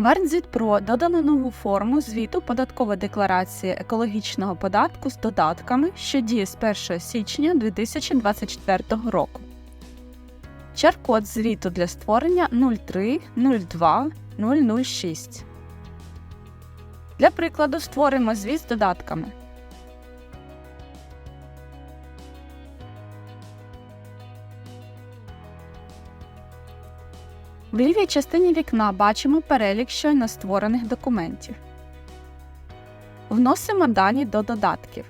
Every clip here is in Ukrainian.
WordZit ПРО додано нову форму звіту податкової декларації екологічного податку з додатками, що діє з 1 січня 2024 року. Чар-код звіту для створення 03 02 006. Для прикладу створимо звіт з додатками. В лівій частині вікна бачимо перелік щойно створених документів. Вносимо дані до додатків.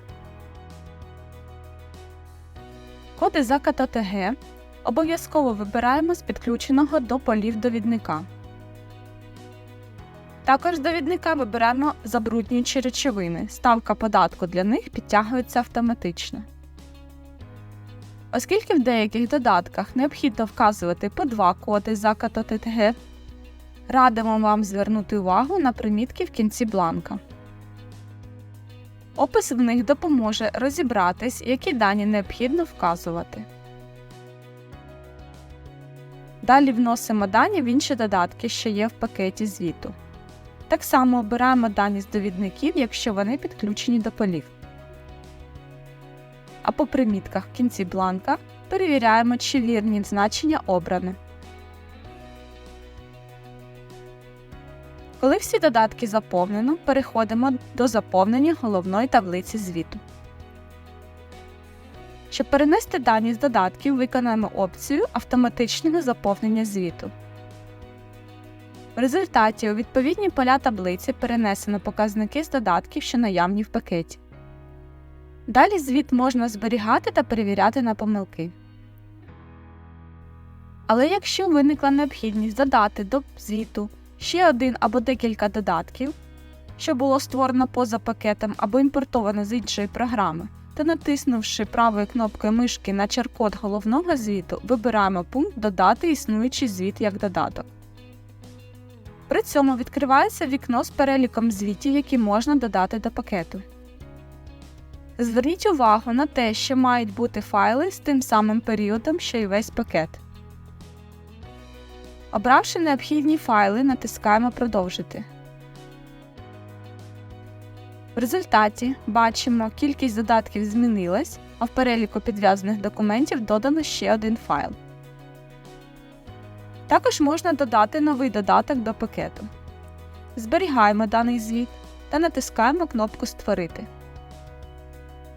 Коди за КТТГ обов'язково вибираємо з підключеного до полів довідника. Також з довідника вибираємо забруднюючі речовини. Ставка податку для них підтягується автоматично. Оскільки в деяких додатках необхідно вказувати по два коди за КТТГ, радимо вам звернути увагу на примітки в кінці бланка. Опис в них допоможе розібратись, які дані необхідно вказувати. Далі вносимо дані в інші додатки, що є в пакеті звіту. Так само обираємо дані з довідників, якщо вони підключені до полів. А по примітках в кінці бланка перевіряємо, чи вірні значення обране. Коли всі додатки заповнено, переходимо до заповнення головної таблиці звіту. Щоб перенести дані з додатків, виконаємо опцію автоматичного заповнення звіту. В результаті у відповідні поля таблиці перенесено показники з додатків, що наявні в пакеті. Далі звіт можна зберігати та перевіряти на помилки. Але якщо виникла необхідність додати до звіту ще один або декілька додатків, що було створено поза пакетом або імпортовано з іншої програми, то натиснувши правою кнопкою мишки на чар-код головного звіту, вибираємо пункт Додати існуючий звіт як додаток. При цьому відкривається вікно з переліком звітів, які можна додати до пакету. Зверніть увагу на те, що мають бути файли з тим самим періодом, що й весь пакет. Обравши необхідні файли, натискаємо Продовжити. В результаті бачимо, кількість додатків змінилась, а в переліку підв'язаних документів додано ще один файл. Також можна додати новий додаток до пакету. Зберігаємо даний звіт та натискаємо кнопку Створити.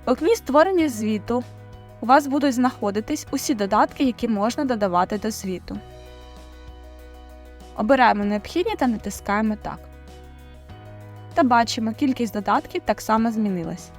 В окні створення звіту у вас будуть знаходитись усі додатки, які можна додавати до звіту. Обираємо необхідні та натискаємо Так. Та бачимо, кількість додатків так само змінилась.